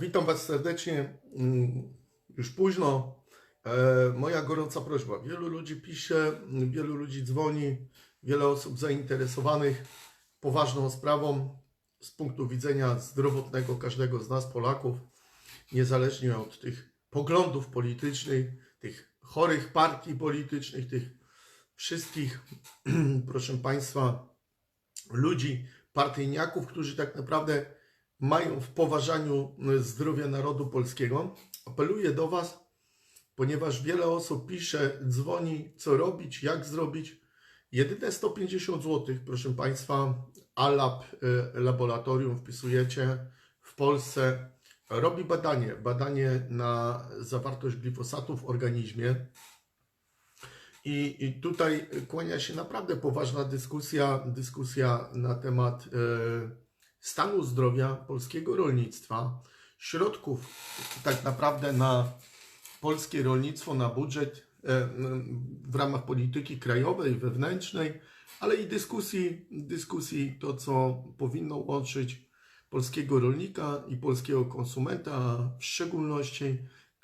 Witam Was serdecznie. Mm, Już późno. E, Moja gorąca prośba. Wielu ludzi pisze, wielu ludzi dzwoni, wiele osób zainteresowanych poważną sprawą z punktu widzenia zdrowotnego każdego z nas, Polaków, niezależnie od tych poglądów politycznych, tych chorych partii politycznych, tych wszystkich, proszę Państwa, ludzi, partyjniaków, którzy tak naprawdę mają w poważaniu zdrowia narodu polskiego. Apeluję do Was, ponieważ wiele osób pisze, dzwoni, co robić, jak zrobić. Jedyne 150 zł, proszę Państwa, ALAB y, laboratorium wpisujecie w Polsce. Robi badanie, badanie na zawartość glifosatu w organizmie. I, I tutaj kłania się naprawdę poważna dyskusja, dyskusja na temat e, stanu zdrowia polskiego rolnictwa, środków tak naprawdę na polskie rolnictwo, na budżet e, w ramach polityki krajowej, wewnętrznej, ale i dyskusji, dyskusji to, co powinno łączyć polskiego rolnika i polskiego konsumenta, a w szczególności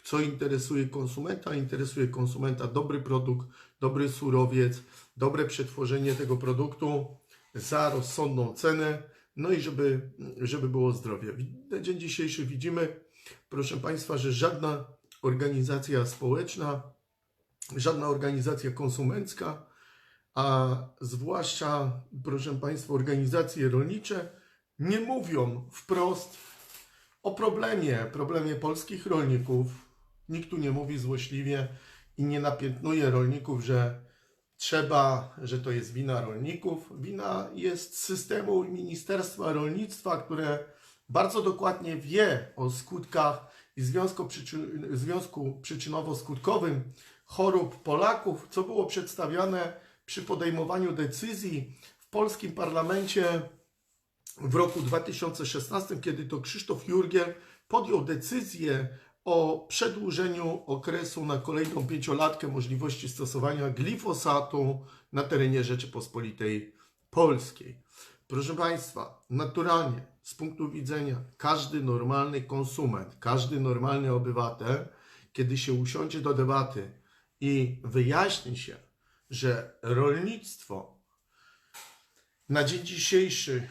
co interesuje konsumenta? Interesuje konsumenta dobry produkt, dobry surowiec, dobre przetworzenie tego produktu za rozsądną cenę, no i żeby, żeby było zdrowie. Na dzień dzisiejszy widzimy, proszę Państwa, że żadna organizacja społeczna, żadna organizacja konsumencka, a zwłaszcza, proszę Państwa, organizacje rolnicze nie mówią wprost o problemie, problemie polskich rolników. Nikt tu nie mówi złośliwie i nie napiętnuje rolników, że trzeba, że to jest wina rolników. Wina jest systemu Ministerstwa Rolnictwa, które bardzo dokładnie wie o skutkach i związku, przyczyn, związku przyczynowo-skutkowym chorób Polaków, co było przedstawiane przy podejmowaniu decyzji w polskim parlamencie w roku 2016, kiedy to Krzysztof Jurgiel podjął decyzję o przedłużeniu okresu na kolejną pięciolatkę możliwości stosowania glifosatu na terenie Rzeczypospolitej Polskiej. Proszę Państwa, naturalnie z punktu widzenia każdy normalny konsument, każdy normalny obywatel, kiedy się usiądzie do debaty i wyjaśni się, że rolnictwo na dzień dzisiejszy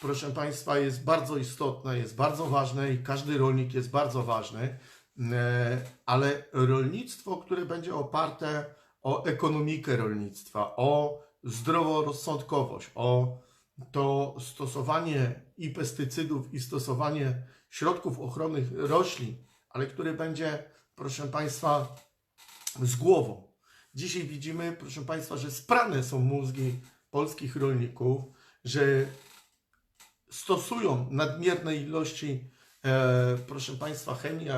proszę Państwa, jest bardzo istotne, jest bardzo ważne i każdy rolnik jest bardzo ważny, e, ale rolnictwo, które będzie oparte o ekonomikę rolnictwa, o zdroworozsądkowość, o to stosowanie i pestycydów, i stosowanie środków ochrony roślin, ale które będzie, proszę Państwa, z głową. Dzisiaj widzimy, proszę Państwa, że sprane są mózgi polskich rolników, że stosują nadmierne ilości, e, proszę Państwa, chemii,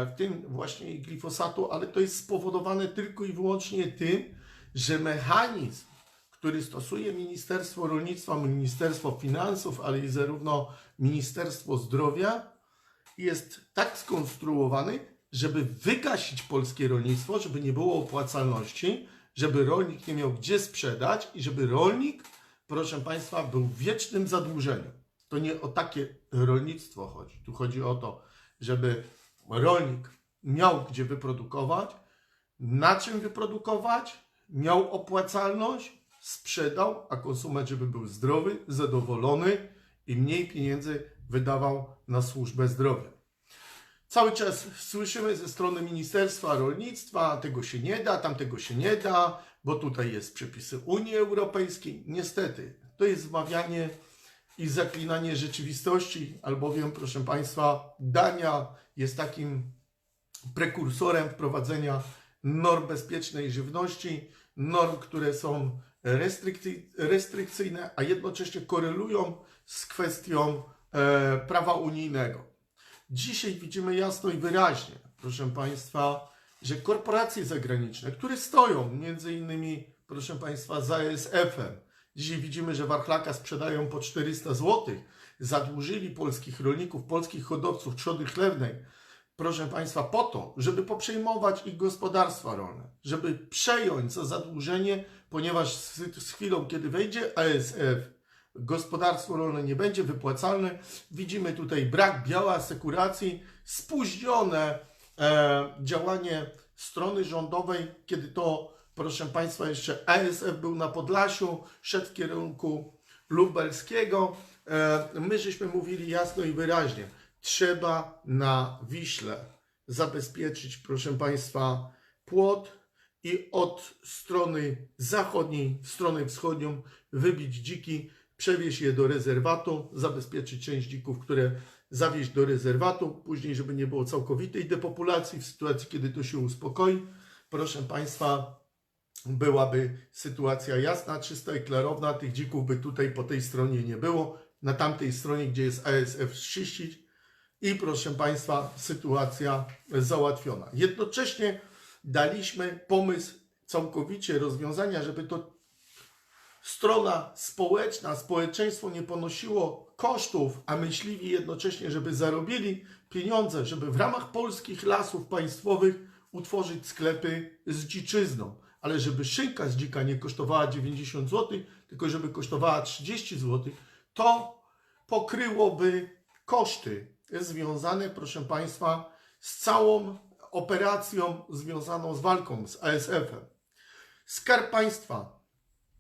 właśnie glifosatu, ale to jest spowodowane tylko i wyłącznie tym, że mechanizm, który stosuje Ministerstwo Rolnictwa, Ministerstwo Finansów, ale i zarówno Ministerstwo Zdrowia, jest tak skonstruowany, żeby wygasić polskie rolnictwo, żeby nie było opłacalności, żeby rolnik nie miał gdzie sprzedać i żeby rolnik, proszę Państwa, był w wiecznym zadłużeniu. To nie o takie rolnictwo chodzi. Tu chodzi o to, żeby rolnik miał gdzie wyprodukować, na czym wyprodukować, miał opłacalność, sprzedał, a konsument, żeby był zdrowy, zadowolony i mniej pieniędzy wydawał na służbę zdrowia. Cały czas słyszymy ze strony Ministerstwa Rolnictwa, tego się nie da, tamtego się nie da, bo tutaj jest przepisy Unii Europejskiej. Niestety, to jest wmawianie i zaklinanie rzeczywistości, albowiem, proszę Państwa, Dania jest takim prekursorem wprowadzenia norm bezpiecznej żywności, norm, które są restrykcy- restrykcyjne, a jednocześnie korelują z kwestią e, prawa unijnego. Dzisiaj widzimy jasno i wyraźnie, proszę Państwa, że korporacje zagraniczne, które stoją między innymi, proszę Państwa, za ASF-em, dzisiaj widzimy, że warchlaka sprzedają po 400 zł, zadłużyli polskich rolników, polskich hodowców trzody chlewnej, proszę Państwa, po to, żeby poprzejmować ich gospodarstwa rolne, żeby przejąć za zadłużenie, ponieważ z, z chwilą, kiedy wejdzie ASF, gospodarstwo rolne nie będzie wypłacalne. Widzimy tutaj brak bioasekuracji, spóźnione e, działanie strony rządowej, kiedy to, proszę Państwa, jeszcze ASF był na Podlasiu, szedł w kierunku lubelskiego. E, my żeśmy mówili jasno i wyraźnie, trzeba na Wiśle zabezpieczyć, proszę Państwa, płot i od strony zachodniej w stronę wschodnią wybić dziki, przewieźć je do rezerwatu, zabezpieczyć część dzików, które zawieźć do rezerwatu, później, żeby nie było całkowitej depopulacji, w sytuacji, kiedy to się uspokoi, proszę Państwa, byłaby sytuacja jasna, czysta i klarowna, tych dzików by tutaj po tej stronie nie było, na tamtej stronie, gdzie jest ASF, zczyścić i proszę Państwa, sytuacja załatwiona. Jednocześnie daliśmy pomysł całkowicie rozwiązania, żeby to strona społeczna, społeczeństwo nie ponosiło kosztów, a myśliwi jednocześnie, żeby zarobili pieniądze, żeby w ramach polskich lasów państwowych utworzyć sklepy z dziczyzną. Ale żeby szynka z dzika nie kosztowała 90 zł, tylko żeby kosztowała 30 zł, to pokryłoby koszty związane, proszę Państwa, z całą operacją związaną z walką z ASF-em. Skarb Państwa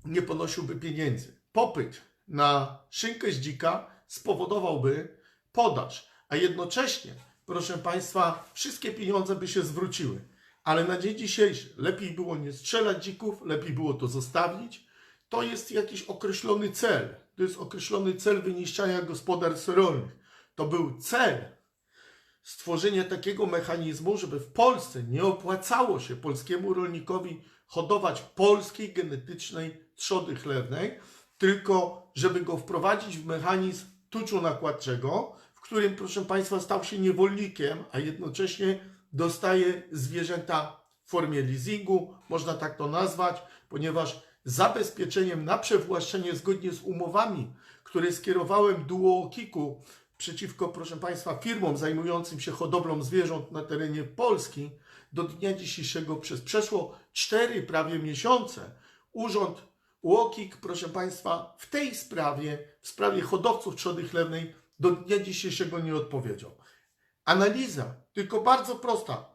nie ponosiłby pieniędzy. Popyt na szynkę z dzika spowodowałby podaż, a jednocześnie, proszę Państwa, wszystkie pieniądze by się zwróciły. Ale na dzień dzisiejszy lepiej było nie strzelać dzików, lepiej było to zostawić. To jest jakiś określony cel. To jest określony cel wyniszczania gospodarstw rolnych. To był cel stworzenia takiego mechanizmu, żeby w Polsce nie opłacało się polskiemu rolnikowi hodować polskiej genetycznej trzody chlewnej, tylko żeby go wprowadzić w mechanizm tuczu nakładczego, w którym, proszę Państwa, stał się niewolnikiem, a jednocześnie dostaje zwierzęta w formie leasingu, można tak to nazwać, ponieważ zabezpieczeniem na przewłaszczenie zgodnie z umowami, które skierowałem do UOKiK-u przeciwko, proszę Państwa, firmom zajmującym się hodowlą zwierząt na terenie Polski, do dnia dzisiejszego przez przeszło 4 prawie miesiące urząd UOKiK, proszę Państwa, w tej sprawie, w sprawie hodowców trzody chlewnej, do dnia dzisiejszego nie odpowiedział. Analiza, tylko bardzo prosta,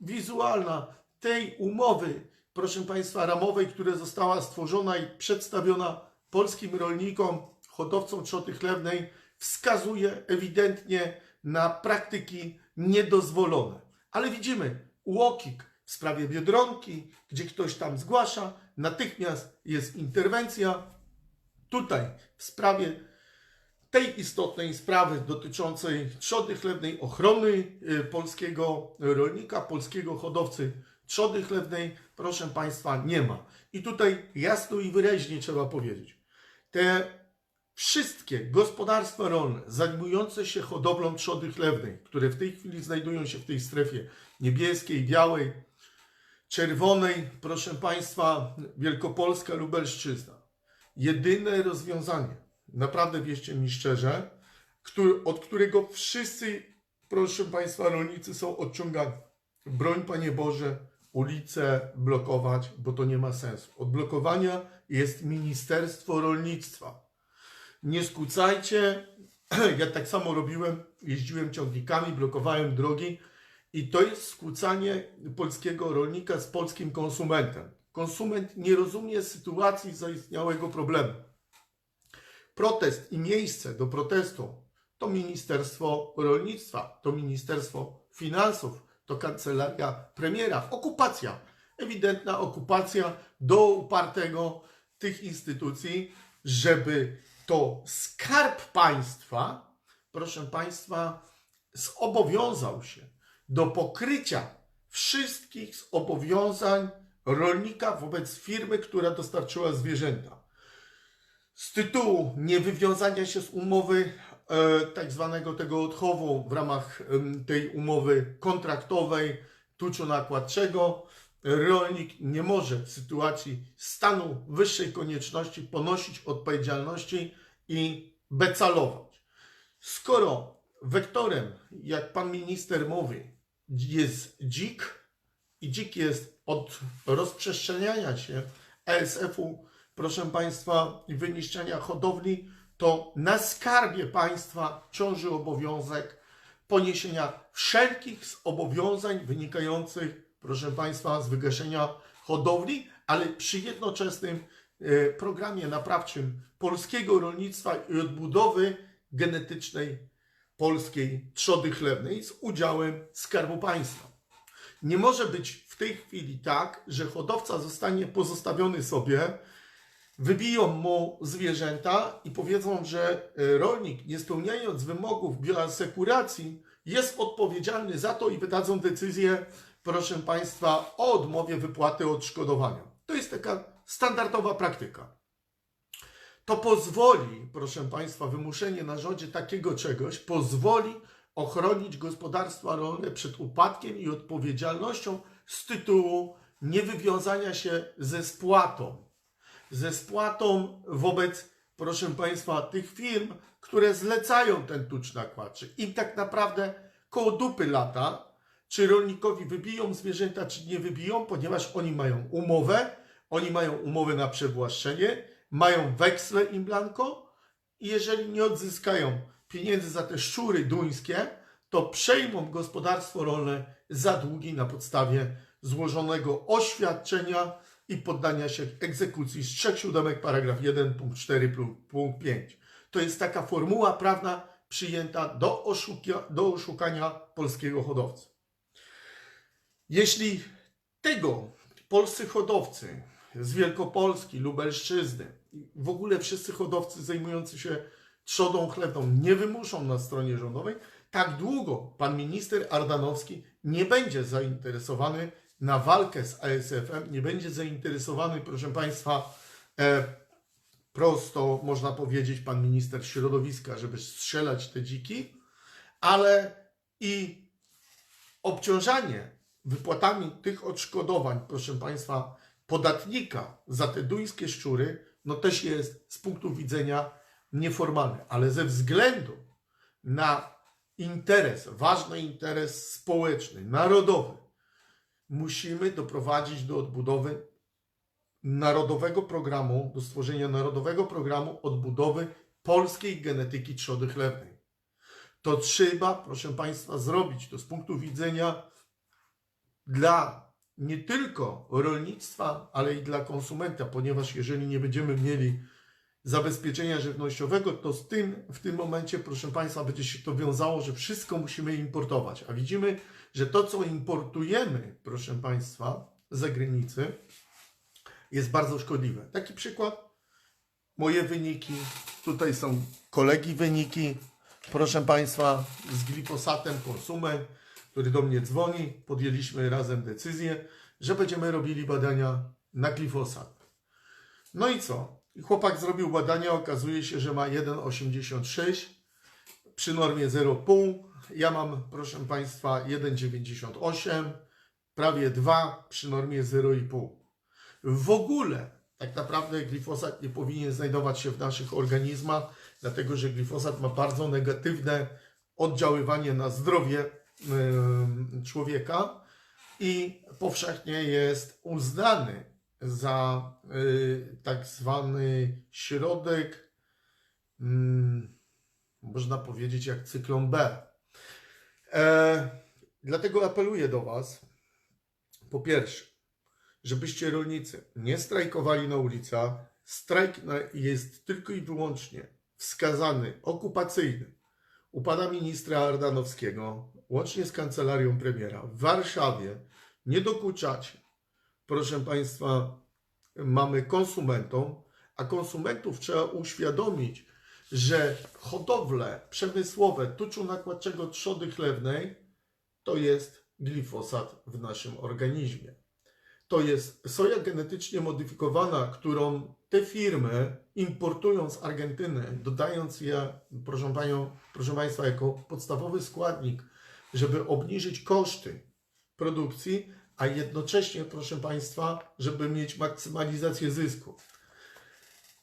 wizualna tej umowy, proszę Państwa, ramowej, która została stworzona i przedstawiona polskim rolnikom, hodowcom trzody chlewnej, wskazuje ewidentnie na praktyki niedozwolone. Ale widzimy, UOKiK w sprawie Biedronki, gdzie ktoś tam zgłasza, natychmiast jest interwencja. Tutaj w sprawie tej istotnej sprawy dotyczącej trzody chlewnej, ochrony y, polskiego rolnika, polskiego hodowcy trzody chlewnej, proszę Państwa, nie ma. I tutaj jasno i wyraźnie trzeba powiedzieć, te wszystkie gospodarstwa rolne zajmujące się hodowlą trzody chlewnej, które w tej chwili znajdują się w tej strefie niebieskiej, białej, czerwonej, proszę Państwa, Wielkopolska, Lubelszczyzna. Jedyne rozwiązanie, naprawdę wierzcie mi szczerze, który, od którego wszyscy, proszę Państwa, rolnicy są odciągani. Broń, Panie Boże, ulice blokować, bo to nie ma sensu. Od blokowania jest Ministerstwo Rolnictwa. Nie skłócajcie. Ja tak samo robiłem, jeździłem ciągnikami, blokowałem drogi i to jest skłócanie polskiego rolnika z polskim konsumentem. Konsument nie rozumie sytuacji zaistniałego problemu. Protest i miejsce do protestu to Ministerstwo Rolnictwa, to Ministerstwo Finansów, to Kancelaria Premiera. Okupacja, ewidentna okupacja do upartego tych instytucji, żeby to skarb państwa, proszę państwa, zobowiązał się do pokrycia wszystkich zobowiązań rolnika wobec firmy, która dostarczyła zwierzęta. Z tytułu niewywiązania się z umowy e, tak zwanego tego odchowu w ramach em, tej umowy kontraktowej tuczu nakładczego, rolnik nie może w sytuacji stanu wyższej konieczności ponosić odpowiedzialności i becalować. Skoro wektorem, jak pan minister mówi, jest dzik i dzik jest od rozprzestrzeniania się ASF-u, proszę państwa, wyniszczenia hodowli, to na skarbie państwa ciąży obowiązek poniesienia wszelkich zobowiązań wynikających, proszę państwa, z wygaszenia hodowli, ale przy jednoczesnym e, programie naprawczym polskiego rolnictwa i odbudowy genetycznej polskiej trzody chlewnej z udziałem Skarbu Państwa. Nie może być w tej chwili tak, że hodowca zostanie pozostawiony sobie, wybiją mu zwierzęta i powiedzą, że e, rolnik, nie spełniając wymogów bioasekuracji, jest odpowiedzialny za to i wydadzą decyzję, proszę Państwa, o odmowie wypłaty odszkodowania. To jest taka standardowa praktyka. To pozwoli, proszę Państwa, wymuszenie na rządzie takiego czegoś pozwoli ochronić gospodarstwa rolne przed upadkiem i odpowiedzialnością z tytułu niewywiązania się ze spłatą ze spłatą wobec, proszę Państwa, tych firm, które zlecają ten tucz nakładczy. Im tak naprawdę koło dupy lata, czy rolnikowi wybiją zwierzęta, czy nie wybiją, ponieważ oni mają umowę, oni mają umowę na przewłaszczenie, mają weksle in blanco i jeżeli nie odzyskają pieniędzy za te szczury duńskie, to przejmą gospodarstwo rolne za długi na podstawie złożonego oświadczenia i poddania się egzekucji z trzech siódemek, paragraf 1, punkt 4, punkt 5. To jest taka formuła prawna przyjęta do, do oszukania polskiego hodowcy. Jeśli tego polscy hodowcy z Wielkopolski, Lubelszczyzny, w ogóle wszyscy hodowcy zajmujący się trzodą chlewną nie wymuszą na stronie rządowej, tak długo pan minister Ardanowski nie będzie zainteresowany na walkę z ASF-em, nie będzie zainteresowany, proszę Państwa, e, prosto można powiedzieć, pan minister środowiska, żeby strzelać te dziki, ale i obciążanie wypłatami tych odszkodowań, proszę Państwa, podatnika za te duńskie szczury, no też jest z punktu widzenia nieformalne, ale ze względu na interes, ważny interes społeczny, narodowy, musimy doprowadzić do odbudowy narodowego programu, do stworzenia narodowego programu odbudowy polskiej genetyki trzody chlewnej. To trzeba, proszę Państwa, zrobić to z punktu widzenia dla nie tylko rolnictwa, ale i dla konsumenta, ponieważ jeżeli nie będziemy mieli zabezpieczenia żywnościowego, to z tym w tym momencie, proszę Państwa, będzie się to wiązało, że wszystko musimy importować. A widzimy, że to, co importujemy, proszę Państwa, z zagranicy, jest bardzo szkodliwe. Taki przykład. Moje wyniki, tutaj są kolegi wyniki, proszę Państwa, z glifosatem konsument, który do mnie dzwoni. Podjęliśmy razem decyzję, że będziemy robili badania na glifosat. No i co? Chłopak zrobił badania, okazuje się, że ma 1,86 przy normie 0,5. Ja mam, proszę Państwa, 1,98, prawie 2 przy normie 0,5. W ogóle tak naprawdę glifosat nie powinien znajdować się w naszych organizmach, dlatego że glifosat ma bardzo negatywne oddziaływanie na zdrowie człowieka i powszechnie jest uznany za y, tak zwany środek, mm, można powiedzieć jak cyklon B. E, dlatego apeluję do Was, po pierwsze, żebyście rolnicy nie strajkowali na ulicach. Strajk jest tylko i wyłącznie wskazany, okupacyjny u pana ministra Ardanowskiego, łącznie z kancelarią premiera w Warszawie. Nie dokuczacie. Proszę Państwa, mamy konsumentom, a konsumentów trzeba uświadomić, że hodowle przemysłowe tuczu nakładczego trzody chlewnej to jest glifosat w naszym organizmie. To jest soja genetycznie modyfikowana, którą te firmy importują z Argentyny, dodając je, proszę, panią, proszę Państwa, jako podstawowy składnik, żeby obniżyć koszty produkcji, a jednocześnie, proszę Państwa, żeby mieć maksymalizację zysku.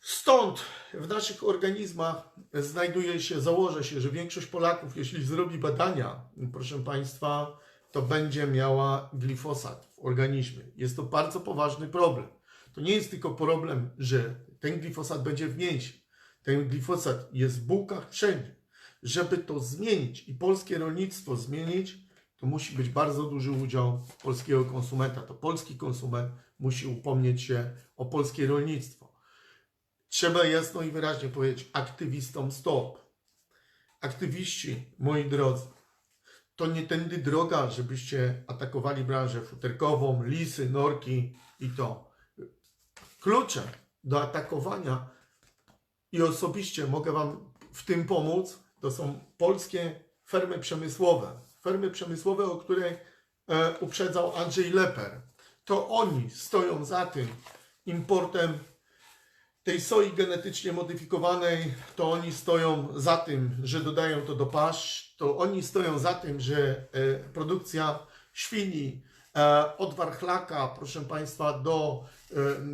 Stąd w naszych organizmach znajduje się, założę się, że większość Polaków, jeśli zrobi badania, proszę Państwa, to będzie miała glifosat w organizmie. Jest to bardzo poważny problem. To nie jest tylko problem, że ten glifosat będzie w mięsie. ten glifosat jest w bułkach wszędzie. Żeby to zmienić i polskie rolnictwo zmienić, to musi być bardzo duży udział polskiego konsumenta. To polski konsument musi upomnieć się o polskie rolnictwo. Trzeba jasno i wyraźnie powiedzieć aktywistom stop. Aktywiści, moi drodzy, to nie tędy droga, żebyście atakowali branżę futerkową, lisy, norki i to. Kluczem do atakowania i osobiście mogę Wam w tym pomóc, to są polskie fermy przemysłowe. Fermy przemysłowe, o której e, uprzedzał Andrzej Leper. To oni stoją za tym importem tej soi genetycznie modyfikowanej, to oni stoją za tym, że dodają to do pasz, to oni stoją za tym, że e, produkcja świni e, od warchlaka, proszę Państwa, do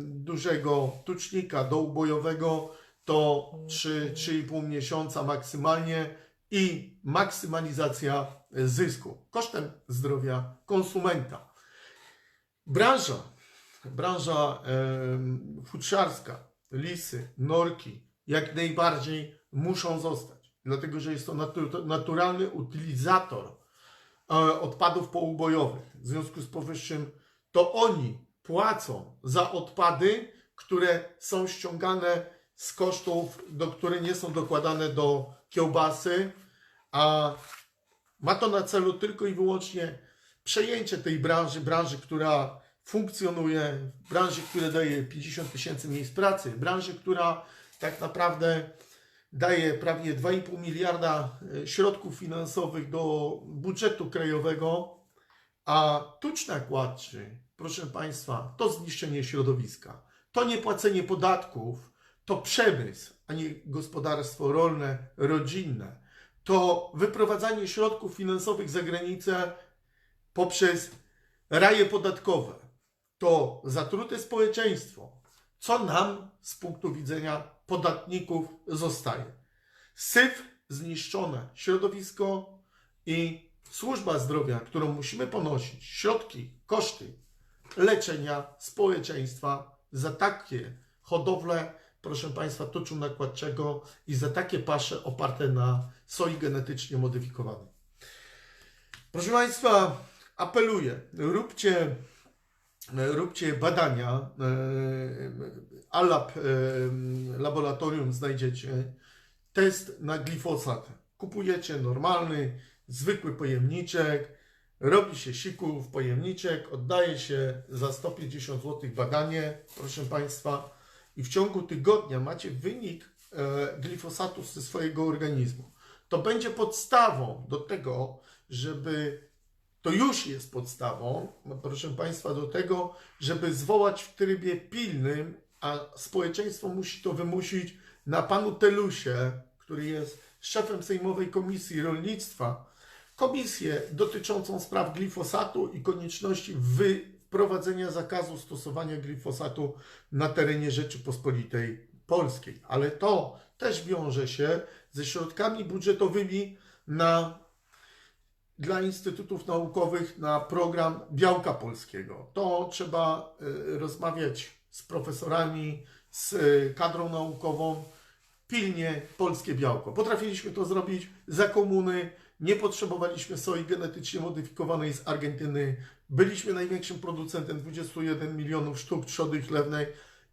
dużego tucznika, do ubojowego, to 3-3,5 miesiąca maksymalnie i maksymalizacja zysku kosztem zdrowia konsumenta. Branża, branża em, futrzarska, lisy, norki, jak najbardziej muszą zostać, dlatego że jest to natu- naturalny utylizator e, odpadów poubojowych. W związku z powyższym to oni płacą za odpady, które są ściągane z kosztów, do, które nie są dokładane do kiełbasy, a ma to na celu tylko i wyłącznie przejęcie tej branży, branży, która funkcjonuje, branży, która daje 50 tysięcy miejsc pracy, branży, która tak naprawdę daje prawie 2,5 miliarda e, środków finansowych do budżetu krajowego, a tucz nakładczy, proszę Państwa, to zniszczenie środowiska, to nie płacenie podatków, to przemysł, a nie gospodarstwo rolne, rodzinne, to wyprowadzanie środków finansowych za granicę poprzez raje podatkowe, to zatrute społeczeństwo, co nam z punktu widzenia podatników zostaje? Syf, zniszczone środowisko i służba zdrowia, którą musimy ponosić, środki, koszty leczenia społeczeństwa za takie hodowle, proszę Państwa, tuczu nakładczego i za takie pasze oparte na soi genetycznie modyfikowanej. Proszę Państwa, apeluję, róbcie, róbcie badania. e, Alab e, laboratorium znajdziecie. Test na glifosat. Kupujecie normalny, zwykły pojemniczek, robi się siku pojemniczek, oddaje się za 150 zł badanie, proszę Państwa, i w ciągu tygodnia macie wynik e, glifosatu ze swojego organizmu. To będzie podstawą do tego, żeby to już jest podstawą, no proszę Państwa, do tego, żeby zwołać w trybie pilnym, a społeczeństwo musi to wymusić na panu Telusie, który jest szefem Sejmowej Komisji Rolnictwa, komisję dotyczącą spraw glifosatu i konieczności wprowadzenia zakazu stosowania glifosatu na terenie Rzeczypospolitej Polskiej. Ale to też wiąże się ze środkami budżetowymi na dla instytutów naukowych na program Białka Polskiego. To trzeba y, rozmawiać z profesorami, z y, kadrą naukową. Pilnie polskie białko. Potrafiliśmy to zrobić za komuny. Nie potrzebowaliśmy soi genetycznie modyfikowanej z Argentyny. Byliśmy największym producentem 21 milionów sztuk trzody chlewnej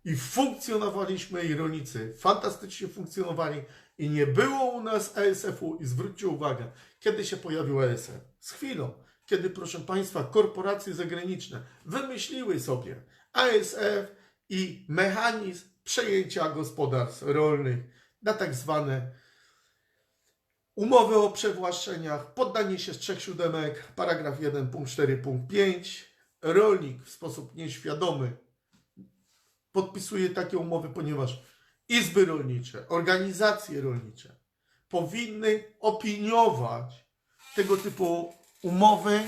i funkcjonowaliśmy i rolnicy fantastycznie funkcjonowali i nie było u nas ASF-u i zwróćcie uwagę, kiedy się pojawił ASF? Z chwilą, kiedy proszę Państwa korporacje zagraniczne wymyśliły sobie ASF i mechanizm przejęcia gospodarstw rolnych na tak zwane umowy o przewłaszczeniach, poddanie się z trzech siódemek, paragraf 1, punkt 4, punkt 5. Rolnik w sposób nieświadomy podpisuje takie umowy, ponieważ izby rolnicze, organizacje rolnicze powinny opiniować tego typu umowy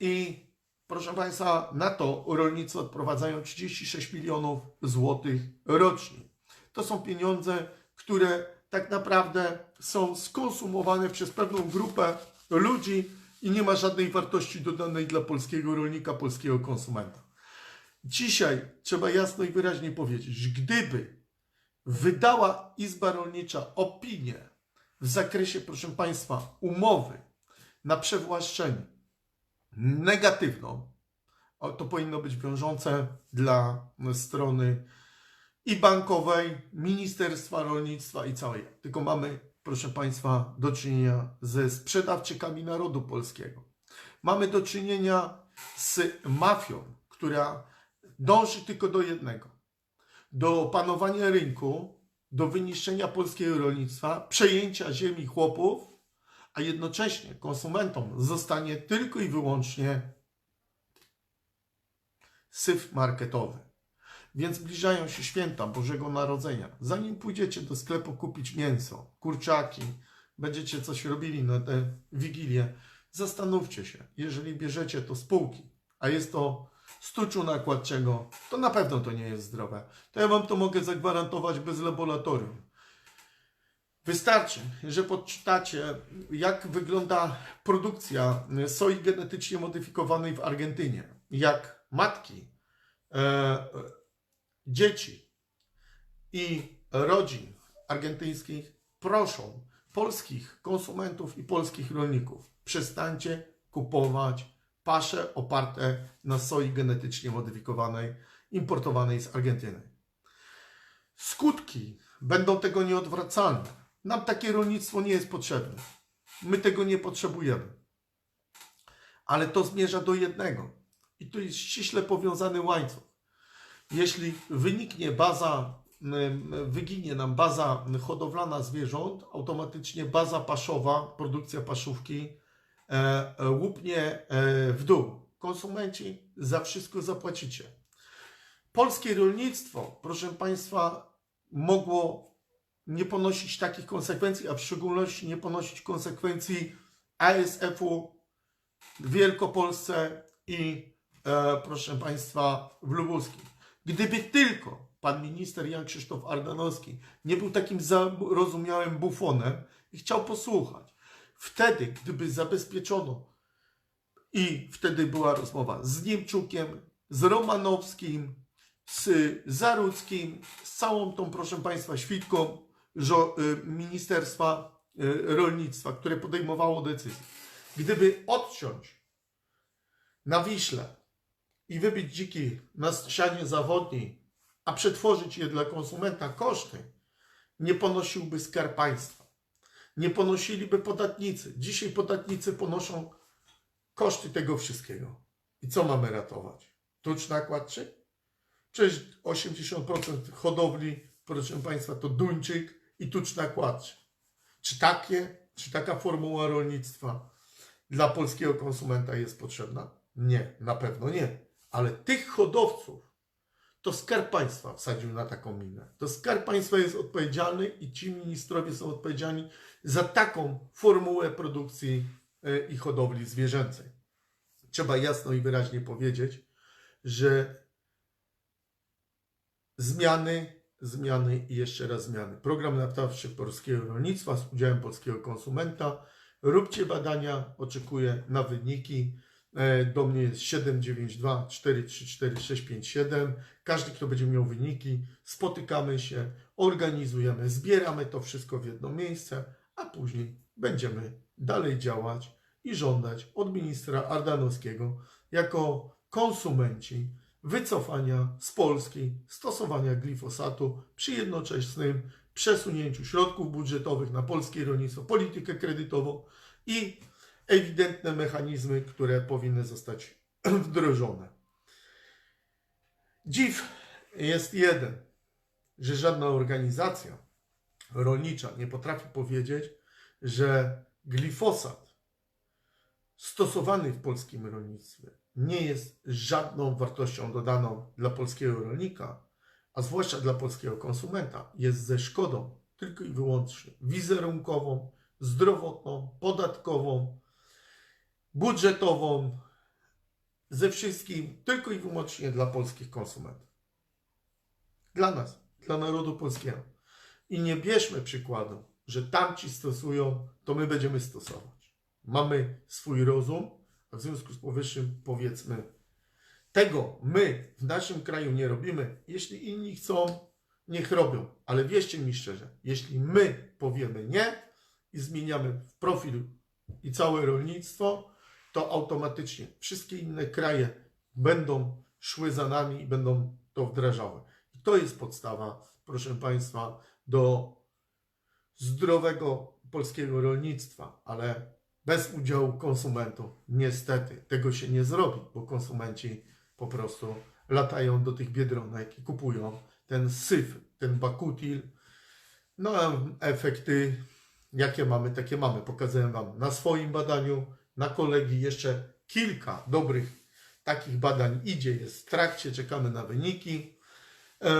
i proszę Państwa, na to rolnicy odprowadzają 36 milionów złotych rocznie. To są pieniądze, które tak naprawdę są skonsumowane przez pewną grupę ludzi i nie ma żadnej wartości dodanej dla polskiego rolnika, polskiego konsumenta. Dzisiaj trzeba jasno i wyraźnie powiedzieć, gdyby wydała Izba Rolnicza opinię w zakresie, proszę Państwa, umowy na przewłaszczenie negatywną, to powinno być wiążące dla strony i bankowej, Ministerstwa Rolnictwa i całej. Tylko mamy, proszę Państwa, do czynienia ze sprzedawczykami narodu polskiego. Mamy do czynienia z mafią, która dąży tylko do jednego: do opanowania rynku, do wyniszczenia polskiego rolnictwa, przejęcia ziemi chłopów, a jednocześnie konsumentom zostanie tylko i wyłącznie syf marketowy. Więc zbliżają się święta Bożego Narodzenia. Zanim pójdziecie do sklepu kupić mięso, kurczaki, będziecie coś robili na tę wigilię, zastanówcie się, jeżeli bierzecie to z półki, a jest to z tuczu nakładczego, to na pewno to nie jest zdrowe. To ja Wam to mogę zagwarantować bez laboratorium. Wystarczy, że podczytacie, jak wygląda produkcja soi genetycznie modyfikowanej w Argentynie. Jak matki, e, dzieci i rodzin argentyńskich proszą polskich konsumentów i polskich rolników: przestańcie kupować pasze oparte na soi genetycznie modyfikowanej, importowanej z Argentyny. Skutki będą tego nieodwracalne. Nam takie rolnictwo nie jest potrzebne. My tego nie potrzebujemy. Ale to zmierza do jednego. I tu jest ściśle powiązany łańcuch. Jeśli wyniknie baza, wyginie nam baza hodowlana zwierząt, automatycznie baza paszowa, produkcja paszówki e, łupnie e, w dół. Konsumenci za wszystko zapłacicie. Polskie rolnictwo, proszę Państwa, mogło nie ponosić takich konsekwencji, a w szczególności nie ponosić konsekwencji ASF-u w Wielkopolsce i, e, proszę Państwa, w Lubuskim. Gdyby tylko pan minister Jan Krzysztof Ardanowski nie był takim zarozumiałym bufonem i chciał posłuchać, wtedy, gdyby zabezpieczono i wtedy była rozmowa z Niemczukiem, z Romanowskim, z Zarudzkim, z całą tą, proszę Państwa, świtką y, Ministerstwa y, Rolnictwa, które podejmowało decyzje. Gdyby odciąć na Wiśle i wybić dziki na ścianie zachodniej, a przetworzyć je dla konsumenta koszty, nie ponosiłby skarb państwa. Nie ponosiliby podatnicy. Dzisiaj podatnicy ponoszą koszty tego wszystkiego. I co mamy ratować? Tucz nakładczy? Przecież 80% hodowli, proszę Państwa, to Duńczyk i tucz nakładczy. Czy takie, czy taka formuła rolnictwa dla polskiego konsumenta jest potrzebna? Nie, na pewno nie. Ale tych hodowców to Skarb Państwa wsadził na taką minę. To Skarb Państwa jest odpowiedzialny i ci ministrowie są odpowiedzialni za taką formułę produkcji e, i hodowli zwierzęcej. Trzeba jasno i wyraźnie powiedzieć, że zmiany, zmiany i jeszcze raz zmiany. Program naprawczy polskiego rolnictwa z udziałem polskiego konsumenta. Róbcie badania, oczekuję na wyniki. E, Do mnie jest 792 434 657. Każdy, kto będzie miał wyniki, spotykamy się, organizujemy, zbieramy to wszystko w jedno miejsce, a później będziemy dalej działać i żądać od ministra Ardanowskiego jako konsumenci wycofania z Polski stosowania glifosatu przy jednoczesnym przesunięciu środków budżetowych na polskie rolnictwo, politykę kredytową i ewidentne mechanizmy, które powinny zostać wdrożone. Dziw jest jeden, że żadna organizacja rolnicza nie potrafi powiedzieć, że glifosat stosowany w polskim rolnictwie nie jest żadną wartością dodaną dla polskiego rolnika, a zwłaszcza dla polskiego konsumenta. Jest ze szkodą tylko i wyłącznie wizerunkową, zdrowotną, podatkową, budżetową, ze wszystkim tylko i wyłącznie dla polskich konsumentów. Dla nas, dla narodu polskiego. I nie bierzmy przykładu, że tamci stosują, to my będziemy stosować. Mamy swój rozum, a w związku z powyższym powiedzmy, tego my w naszym kraju nie robimy. Jeśli inni chcą, niech robią. Ale wierzcie mi szczerze, jeśli my powiemy nie i zmieniamy profil i całe rolnictwo, to automatycznie wszystkie inne kraje będą szły za nami i będą to wdrażały. I to jest podstawa, proszę Państwa, do zdrowego polskiego rolnictwa, ale bez udziału konsumentów niestety tego się nie zrobi, bo konsumenci po prostu latają do tych biedronek i kupują ten syf, ten bakutil. No a efekty jakie mamy, takie mamy. Pokazałem Wam na swoim badaniu, na kolegi jeszcze kilka dobrych takich badań idzie, jest w trakcie, czekamy na wyniki. E,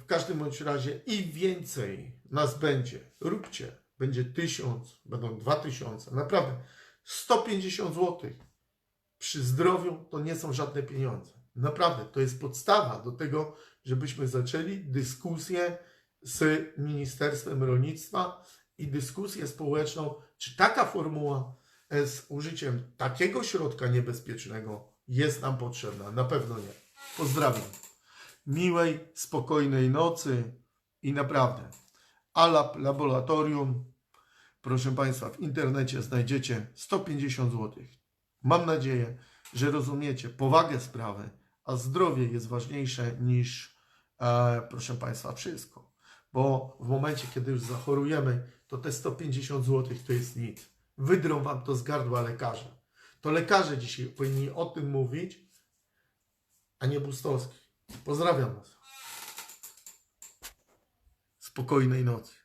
W każdym bądź razie im więcej nas będzie, róbcie, będzie tysiąc, będą dwa tysiące, naprawdę 150 zł przy zdrowiu to nie są żadne pieniądze. Naprawdę, to jest podstawa do tego, żebyśmy zaczęli dyskusję z Ministerstwem Rolnictwa i dyskusję społeczną, czy taka formuła z użyciem takiego środka niebezpiecznego jest nam potrzebna. Na pewno nie. Pozdrawiam. Miłej, spokojnej nocy i naprawdę. Alap Laboratorium, proszę Państwa, w internecie znajdziecie 150 zł. Mam nadzieję, że rozumiecie powagę sprawy, a zdrowie jest ważniejsze niż, e, proszę Państwa, wszystko. Bo w momencie, kiedy już zachorujemy, to te 150 zł to jest nic. Wydrą Wam to z gardła lekarze. To lekarze dzisiaj powinni o tym mówić, a nie Bustowski. Pozdrawiam Was. Spokojnej nocy.